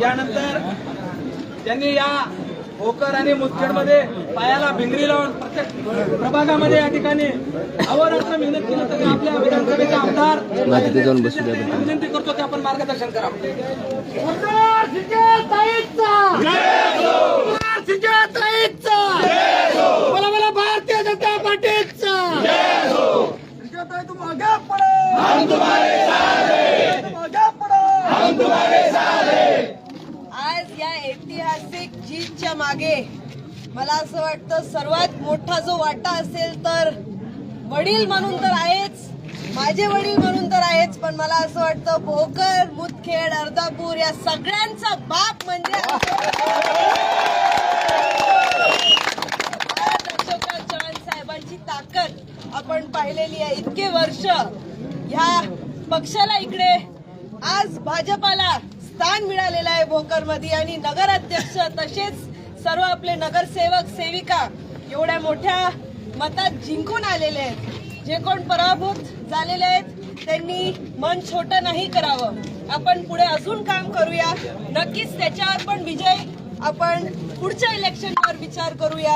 यानंतर त्यांनी या भोकर आणि मुदखेडमध्ये पायाला भिंगरी लावून प्रत्येक प्रभागामध्ये या ठिकाणी अवरात्र मेहनत केली तरी आपल्या विधानसभेचे आमदार विनंती करतो की आपण मार्गदर्शन करावं बोला बोला भारतीय जनता पार्टीचा विजयताई, तुम आगे पढ़ो हम तुम्हारे साथ हैं तुम आगे पढ़ो हम तुम्हारे आज या ऐतिहासिक जीतच्या मागे मला असं वाटतं सर्वात मोठा जो वाटा असेल तर वडील म्हणून तर आहेच माझे वडील म्हणून तर आहेच पण मला असं वाटतं भोकर मुदखेड अर्धापूर या सगळ्यांचा बाप म्हणजे अशोकराव चव्हाण साहेबांची ताकद आपण पाहिलेली आहे. इतके वर्ष ह्या पक्षाला इकडे आज भाजपाला स्थान मिळालेलं आहे भोकरमध्ये आणि नगराध्यक्ष तसेच सर्व आपले नगरसेवक सेविका एवढ्या मोठ्या मतात जिंकून आलेले आहेत. जे कोण पराभूत झालेले आहेत त्यांनी मन छोटं नाही करावं. आपण पुढे अजून काम करूया. नक्कीच त्याच्यावर पण विजय आपण पुढच्या इलेक्शनवर विचार करूया.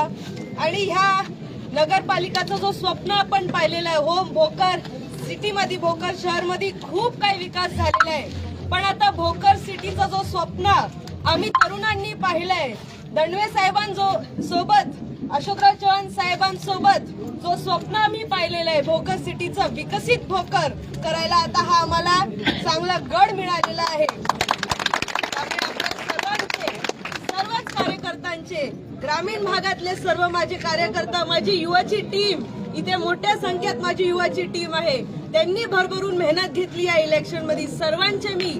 आणि ह्या नगरपालिकाचं जो स्वप्न आपण पाहिलेलं आहे हो भोकर सिटीमध्ये भोकर शहरमध्ये खूप काही विकास झालेला आहे. पण आता भोकर सिटीचं जो स्वप्न आम्ही तरुणांनी पाहिलंय दंडवे साहेबांजो सोबत अशोकराव चव्हाण साहेबांसोबत जो स्वप्न आम्ही पाहिलेलं आहे भोकर सिटीचं विकसित भोकर करायला आता हा आम्हाला चांगला गड मिळालेला आहे. सर्वच कार्यकर्त्यांचे ग्रामीण भागातले सर्व माझे कार्यकर्ता माझी युवाची टीम इथे मोठ्या संख्येत माझी युवाची टीम आहे. त्यांनी भरभरून मेहनत घेतली या इलेक्शनमध्ये सर्वांचे मी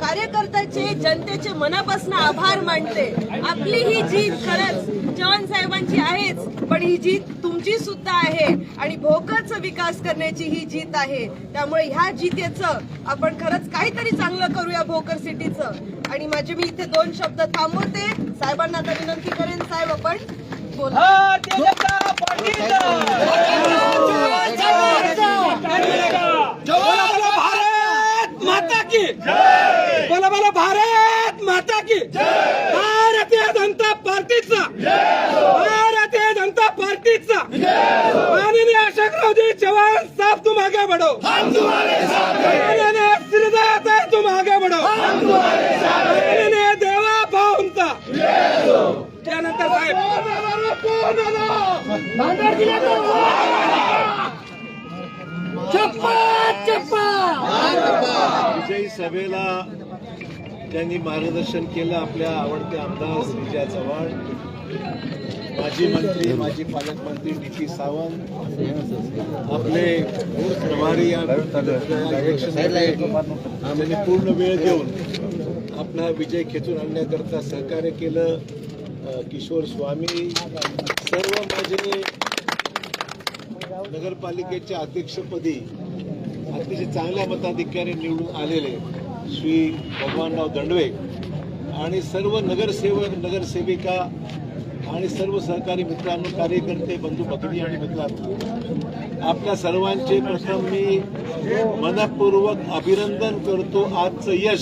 कार्यकर्त्याचे जनतेचे मनापासून आभार मानते. आपली ही जीत खरंच चव्हाण साहेबांची आहेच पण ही जीत तुमची सुद्धा आहे. आणि भोकरचा विकास करण्याची ही जीत आहे. त्यामुळे ह्या जीतेचं आपण खरंच काहीतरी चांगलं करूया भोकर सिटीचं. आणि माझे मी इथे दोन शब्द थांबवते. साहेबांना आता विनंती करेन साहेब आपण बोला भारतीय जनता पार्टीचा बोला बोला भारत माता की। बोला बोला भारत माता की। भारतीय जनता पार्टीचा। भारतीय जनता पार्टीचा। माननीय अशोकरावजी चव्हाण साहब तुम आगे बढ़ो। माननीय श्रीदास है तुम आगे बढ़ो। माननीय देवा भाऊंचा। त्यानंतर विजयी सभेला त्यांनी मार्गदर्शन केलं आपल्या आवडते आमदार विजया चव्हाण माजी मंत्री माजी पालकमंत्री डी पी सावंत आपले प्रभारी या त्यांनी पूर्ण वेळ देऊन आपला विजय खेचून आणण्याकरता सहकार्य केलं. किशोर स्वामी सर्व माझे नगरपालिकेच्या अध्यक्षपदी अतिशय चांगल्या मताधिक्याने निवडून आलेले श्री भगवानराव दंडवे आणि सर्व नगरसेवक नगरसेविका आणि सर्व सहकारी मित्रांनो कार्यकर्ते बंधू भगिनी आणि मित्रांनो आपल्या सर्वांचे प्रथम मी मनपूर्वक अभिनंदन करतो. आजचं यश